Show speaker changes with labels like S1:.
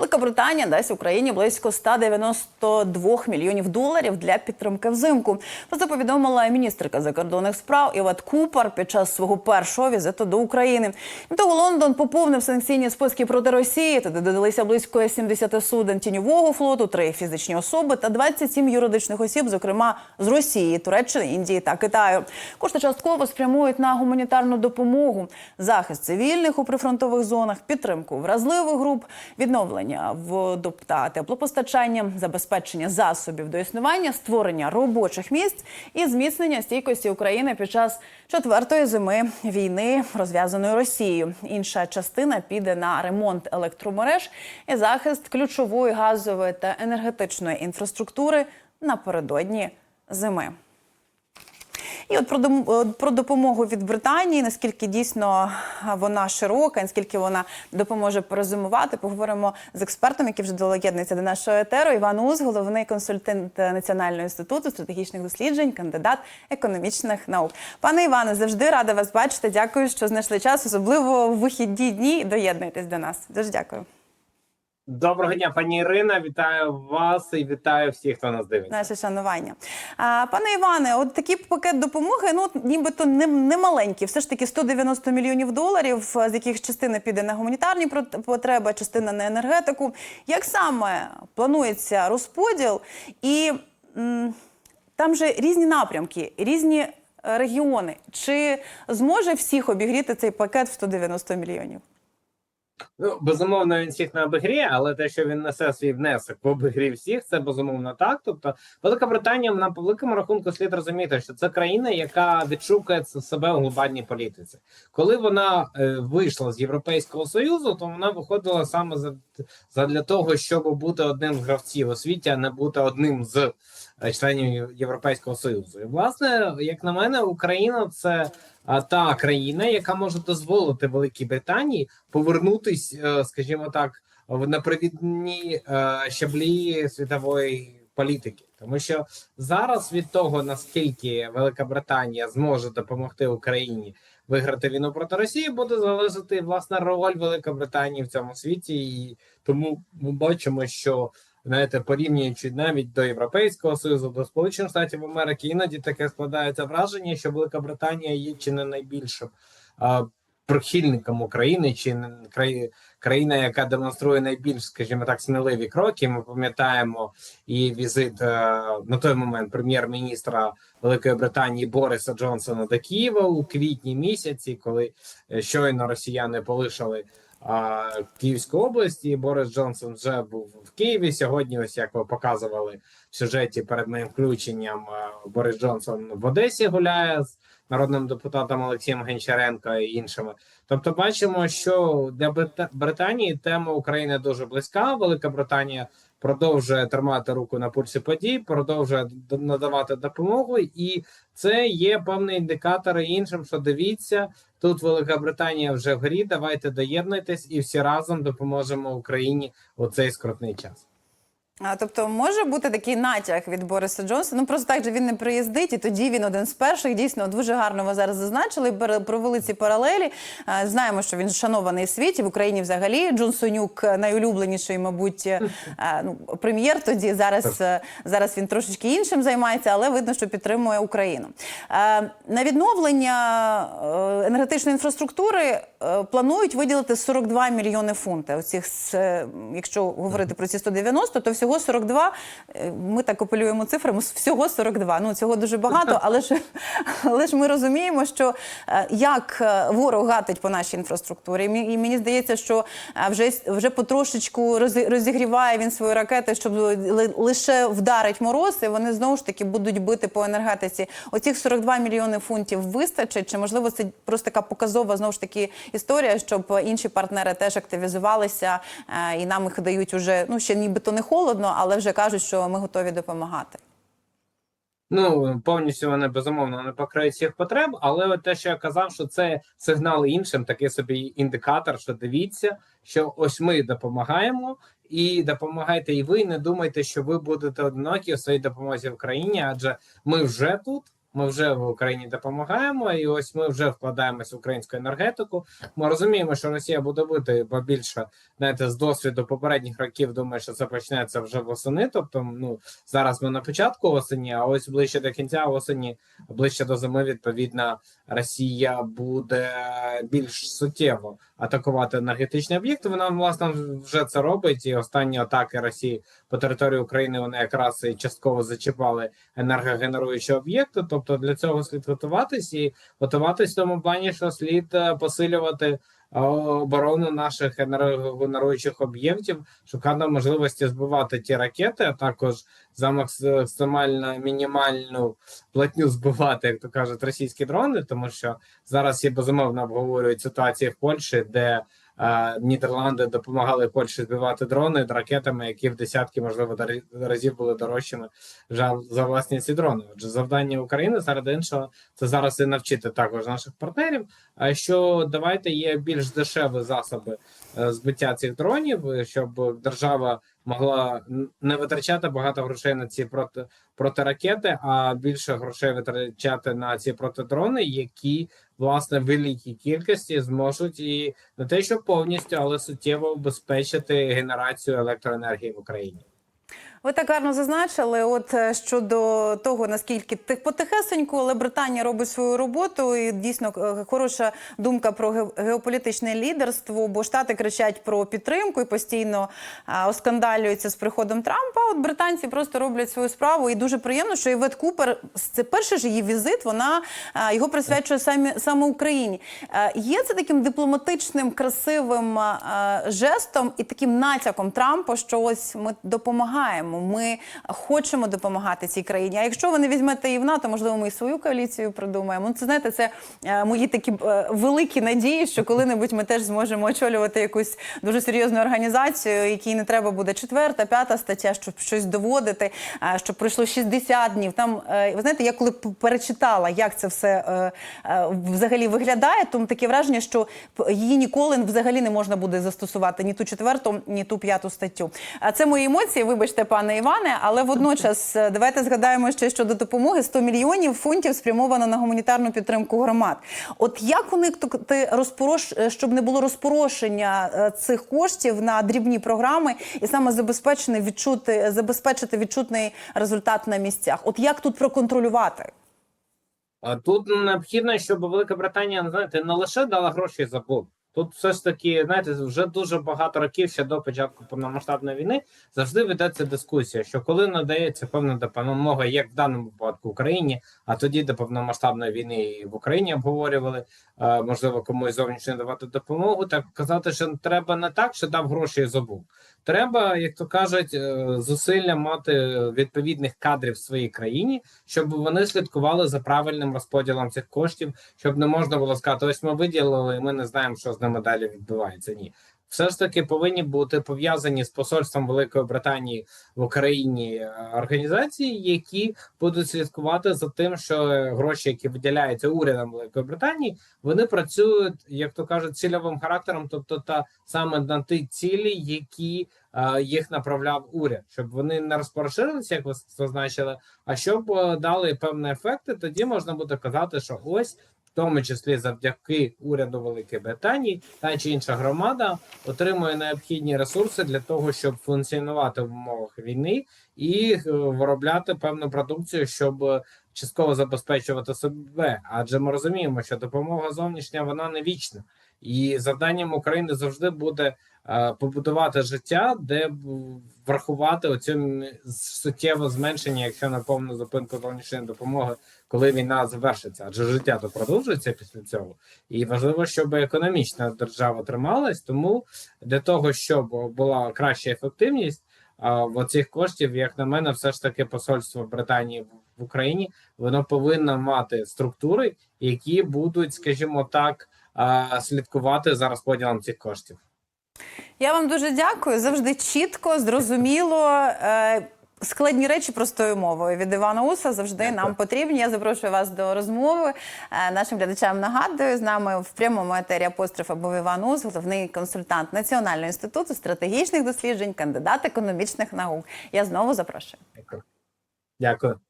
S1: Великобританія дасть Україні близько 192 мільйонів доларів для підтримки взимку. Про це повідомила міністерка закордонних справ Іват Купер під час свого першого візиту до України. Того, Лондон поповнив санкційні списки проти Росії. Туди додалися близько 70 суден тіньового флоту, три фізичні особи та 27 юридичних осіб, зокрема з Росії, Туреччини, Індії та Китаю. Кошти частково спрямують на гуманітарну допомогу, захист цивільних у прифронтових зонах, підтримку вразливих груп, відновлення водо- та теплопостачання, забезпечення засобів до існування, створення робочих місць і зміцнення стійкості України під час четвертої зими війни, розв'язаної Росією. Інша частина піде на ремонт електромереж і захист ключової газової та енергетичної інфраструктури напередодні зими. І от про, допомогу від Британії, наскільки дійсно вона широка, наскільки вона допоможе перезимувати, поговоримо з експертом, який вже доєднується до нашого етеру. Іван Уз, головний консультант Національного інституту стратегічних досліджень, кандидат економічних наук. Пане Іване, завжди рада вас бачити. Дякую, що знайшли час, особливо в вихідні дні. Доєднуйтесь до нас. Дуже дякую.
S2: Доброго дня, пані Ірина. Вітаю вас і вітаю всіх, хто нас дивиться.
S1: Наше шанування. А, пане Іване, от такий пакет допомоги, ну нібито не, не маленький, все ж таки 190 мільйонів доларів, з яких частина піде на гуманітарні потреби, частина на енергетику. Як саме планується розподіл? І м, там же різні напрямки, різні регіони. Чи зможе всіх обігріти цей пакет в 190 мільйонів?
S2: Ну безумовно, він всіх не обігріє, але те, що він несе свій внесок в обігрів всіх, це безумовно так. Тобто, Велика Британія на великому рахунку слід розуміти, що це країна, яка відшукає себе у глобальній політиці. Коли вона е, вийшла з Європейського союзу, то вона виходила саме за, задля того, щоб бути одним з гравців у світі, а не бути одним з членів Європейського союзу. І власне, як на мене, Україна це та країна, яка може дозволити Великій Британії повернутись, е, скажімо так, в напровідні е, щаблі світової політики, тому що зараз від того наскільки Велика Британія зможе допомогти Україні виграти війну проти Росії, буде залежати власна роль Великобританії в цьому світі, і тому ми бачимо, що знаєте, порівнюючи навіть до Європейського союзу, до Сполучених Штатів Америки, іноді таке складається враження, що Велика Британія є чи не найбільшим а, прихильником України, чи краї- країна, яка демонструє найбільш, скажімо так, сміливі кроки. Ми пам'ятаємо і візит е, на той момент прем'єр-міністра Великої Британії Бориса Джонсона до Києва у квітні місяці, коли е, щойно росіяни полишили а, області. Борис Джонсон вже був в Києві. Сьогодні, ось як ви показували в сюжеті перед моїм включенням, Борис Джонсон в Одесі гуляє з народним депутатом Олексієм Гончаренко і іншими. Тобто, бачимо, що для Брита- Британії тема України дуже близька. Велика Британія продовжує тримати руку на пульсі подій, продовжує надавати допомогу, і це є певний індикатор іншим, що дивіться. Тут Велика Британія вже в грі. Давайте доєднуйтесь і всі разом допоможемо Україні у цей скрутний час.
S1: А, тобто може бути такий натяк від Бориса Джонсона. Ну просто так же він не приїздить, і тоді він один з перших. Дійсно, дуже гарно ви зараз зазначили. Провели ці паралелі. А, Знаємо, що він шанований світі в Україні. Взагалі Джонсонюк найулюбленіший, мабуть, е, ну прем'єр. Тоді зараз е, зараз він трошечки іншим займається, але видно, що підтримує Україну. Е, На відновлення е, енергетичної інфраструктури е, планують виділити 42 мільйони фунтів. Оцих, е, якщо говорити про ці 190, то всього 42, е, Ми так апелюємо цифрами. Всього 42. Ну цього дуже багато, але ж але ж ми розуміємо, що е, як е, ворог гатить по нашій інфраструктурі. І мені здається, що е, вже вже потрошечку розігріває він свої ракети, щоб лише вдарить мороз, і вони знову ж таки будуть бити по енергетиці. Оцих 42 мільйони фунтів вистачить. Чи можливо це просто така показова знову ж таки історія, щоб інші партнери теж активізувалися е, і нам їх дають уже ну ще нібито не холодно, але вже кажуть, що ми готові допомагати.
S2: Ну повністю вони безумовно не покриють всіх потреб, але те, що я казав, що це сигнал іншим, такий собі індикатор, що дивіться, що ось ми допомагаємо, і допомагайте і ви. Не думайте, що ви будете одинокі у своїй допомозі в країні, адже ми вже тут. Ми вже в Україні допомагаємо, і ось ми вже вкладаємось в українську енергетику. Ми розуміємо, що Росія буде бити, бо більше знаєте, з досвіду попередніх років думаю, що це почнеться вже восени. Тобто, ну зараз ми на початку осені, а ось ближче до кінця осені, ближче до зими, відповідно, Росія буде більш суттєво атакувати енергетичні об'єкти. Вона власне вже це робить. І останні атаки Росії по території України вони якраз і частково зачіпали енергогенеруючі об'єкти. Тобто для цього слід готуватись і готуватись в тому плані, що слід е, посилювати оборону наших енергогенеруючих об'єктів, шукати можливості збивати ті ракети, а також за максимально мінімальну платню збивати, як то кажуть, російські дрони, тому що зараз є безумовно обговорюють ситуації в Польщі, де Нідерланди допомагали Польщі збивати дрони ракетами, які в десятки, можливо, разів були дорожчими за, за власні ці дрони. Отже, завдання України серед іншого це зараз і навчити також наших партнерів. А що давайте є більш дешеві засоби е, збиття цих дронів, щоб держава могла не витрачати багато грошей на ці проти протиракети, а більше грошей витрачати на ці протидрони, які власне великій кількості зможуть і не те, що повністю, але суттєво обезпечити генерацію електроенергії в Україні.
S1: Ви так гарно зазначили, от е, щодо того, наскільки тих потихесеньку, але Британія робить свою роботу, і дійсно е, хороша думка про геополітичне лідерство, бо штати кричать про підтримку і постійно оскандалюються з приходом Трампа. От британці просто роблять свою справу, і дуже приємно, що Івет Купер це перший ж її візит. Вона його присвячує самі саме Україні. Е, Є це таким дипломатичним, красивим жестом і таким натяком Трампа, що ось ми допомагаємо. Ми хочемо допомагати цій країні. А якщо ви не візьмете її в НАТО, можливо, ми і свою коаліцію придумаємо. Ну, це знаєте, це е, мої такі е, великі надії, що коли-небудь ми теж зможемо очолювати якусь дуже серйозну організацію, якій не треба буде четверта, п'ята стаття, щоб щось доводити, е, щоб пройшло 60 днів. Там ви знаєте, я коли перечитала, як це все взагалі виглядає, то таке враження, що її ніколи взагалі не можна буде застосувати ні ту четверту, ні ту п'яту статтю. А це мої емоції. Вибачте, пане Іване, але водночас е, давайте згадаємо ще щодо допомоги 100 мільйонів фунтів спрямовано на гуманітарну підтримку громад. От як уникнути розпорош, е, щоб не було розпорошення е, цих коштів на дрібні програми і саме забезпечити відчути забезпечити відчутний результат на місцях? От як тут проконтролювати?
S2: Тут необхідно, щоб Велика Британія знаєте, не лише дала гроші за блок. Тут все ж таки, знаєте, вже дуже багато років ще до початку повномасштабної війни завжди ведеться дискусія, що коли надається певна допомога, як в даному випадку Україні, а тоді до повномасштабної війни і в Україні обговорювали, е, можливо, комусь зовнішньо давати допомогу. Так казати, що треба не так, що дав гроші і забув. Треба, як то кажуть, е, зусилля мати відповідних кадрів в своїй країні, щоб вони слідкували за правильним розподілом цих коштів, щоб не можна було сказати, ось ми виділили, і ми не знаємо, що з ними далі відбувається. Ні. Все ж таки повинні бути пов'язані з посольством Великої Британії в Україні е, організації, які будуть слідкувати за тим, що гроші, які виділяються урядом Великої Британії, вони працюють, як то кажуть, цільовим характером, тобто та саме на ті цілі, які їх направляв уряд, щоб вони не розпорошилися, як ви зазначили, а щоб е, дали певні ефекти, тоді можна буде казати, що ось. В тому числі завдяки уряду Великої Британії та чи інша громада отримує необхідні ресурси для того, щоб функціонувати в умовах війни і е, виробляти певну продукцію, щоб е, частково забезпечувати себе. Адже ми розуміємо, що допомога зовнішня вона не вічна, і завданням України завжди буде е, побудувати життя, де врахувати оцю суттєве зменшення, якщо на повну зупинку зовнішньої допомоги, коли війна завершиться, адже життя то продовжується після цього. І важливо, щоб економічна держава трималась. Тому для того, щоб була краща ефективність в оцих коштів, як на мене, все ж таки посольство Британії в- Україні воно повинно мати структури, які будуть, скажімо так, слідкувати за розподілом цих коштів.
S1: Я вам дуже дякую. Завжди чітко, зрозуміло. Складні речі простою мовою від Івана Уса завжди
S2: Дякую.
S1: нам потрібні. Я запрошую вас до розмови. Е, Нашим глядачам нагадую з нами в прямому етері апострофа був Іван Ус, головний консультант Національного інституту стратегічних досліджень, кандидат економічних наук. Я знову запрошую.
S2: Дякую. Дякую.